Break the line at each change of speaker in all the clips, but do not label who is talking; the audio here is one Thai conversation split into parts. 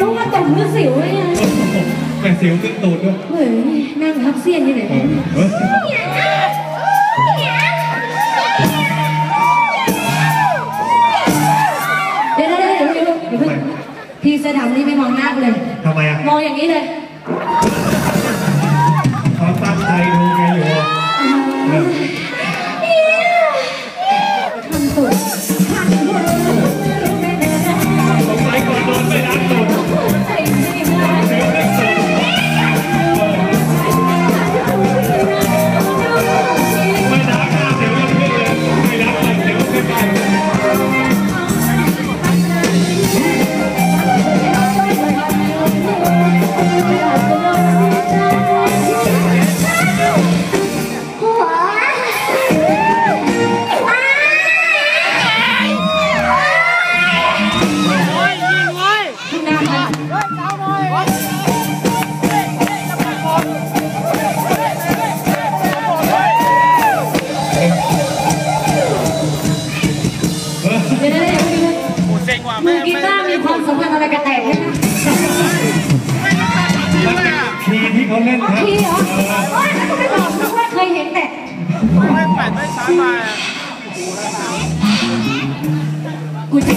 รู้ว่าตบเนื้อเสิ
ว
เลยนะ
แต่สิวขึ้นตูดด้วย
เฮ้ยนั่งทับเสี้ยนที่ไหน
เออเออ
เดี๋ยวเดี๋ยวเดี๋ยวเดี๋ยวเดี๋ยวเพิ่งพี่เสื้อดำนี่ไม่มองหน้ากูเลย
ทำไมอะ
มองอย่างนี้เลย
เขาตั้งใจดูแกอยู่อะ
ทำสุด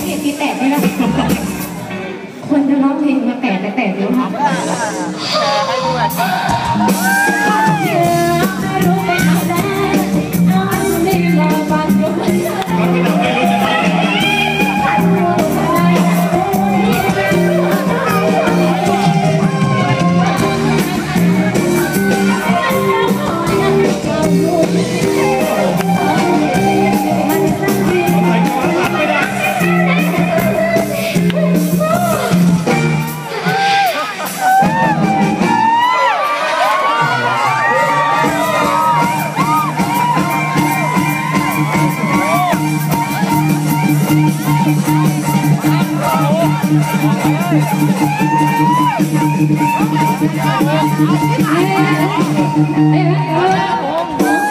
เกลี
ย
ด
ตีแตกไหมล่ะคนจะร้องเพลงมาแตกแต่แตกเดี๋ยวนะ
ให้ด้วย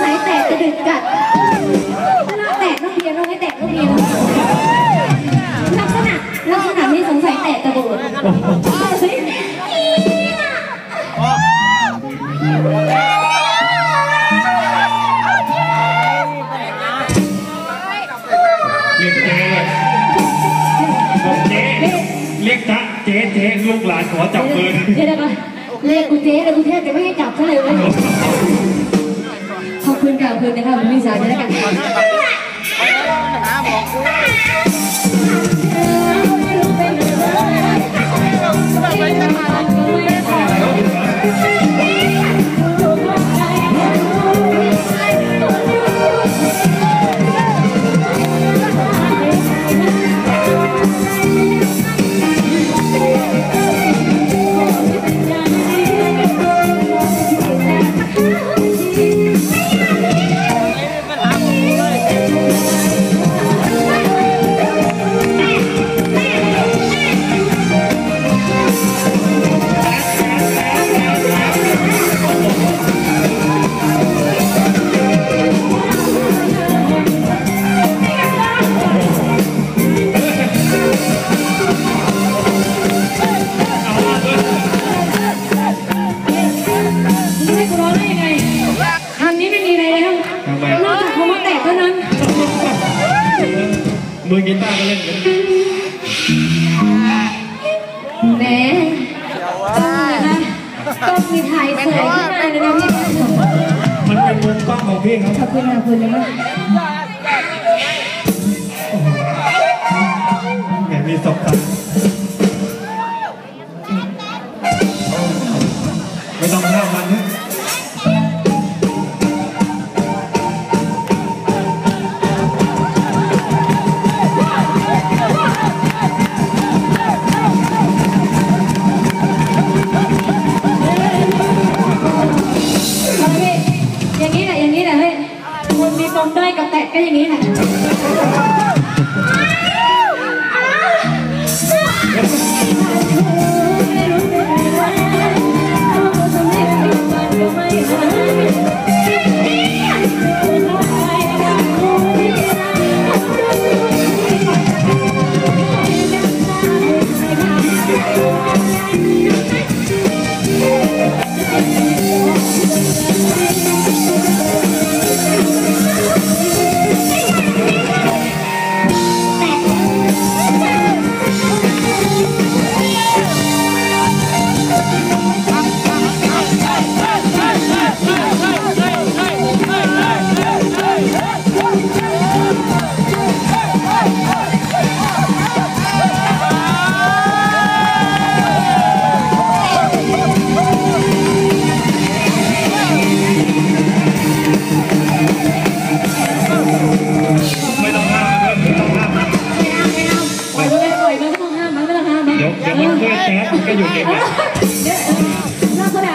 สา
ยแตกจะดึกกัดแตกต้องเพียนต้องให้แตกต้องเพียนลักษณะลักษณะนี้สงสัยแตกกระโดดเฮ้ย
เรียกเจ๊เลยบอกเจ๊เรียกจ๊ะ เจ๊เจ๊ลูกหลานขอจับมือ
เดี๋ยวเดี๋ยวก่อนเรียกกูเจ๊เลยกูแทบจะไม่ให้จับซะเลยเว้ยขอบคุณค่ะขอบคุณนะคะคุณพี่สาวด้วยแล้วกัน ตา
ร์ก็เล่นกัน
แหมก็มีถ่ายเสยขึ้นมาเลยนะพี่
มันเป็นมุมกล้องของพี่เขา
ขอบคุณค่ะขอบคุณนะ ด้อยกับแ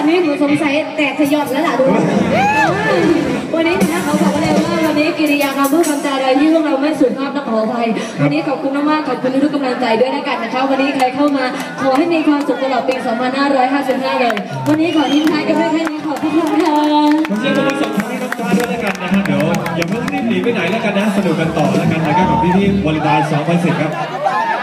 ลักษณะนี้ผมสงสัยแตกสยอดแล้วล่ะดู วันนี้นะคะเขาบอกเลยว่าวันนี้กิริยาคำพูดคำจาใดที่พวกเราไม่สุภาพต้องขออภัยวันนี้ขอบคุณมากๆขอบคุณทุกกำลังใจด้วยนะกันนะคะวันนี้ใครเข้ามาขอให้มีความสุขตลอดปี 2555 เลย วันนี้ขอทิ้งท้ายกันด้วยแค่นี้ขอบคุณค่ะ
ผมเชื่อว่าส่งท้ายน้ำตาด้วยแล้วกันนะฮะเดี๋ยวอย่าเพิ่งรีบหนีไปไหนแล้วกันนะสนุกกันต่อแล้วกันนะครับกับพี่ๆวอลเลย์บอล2010ครับ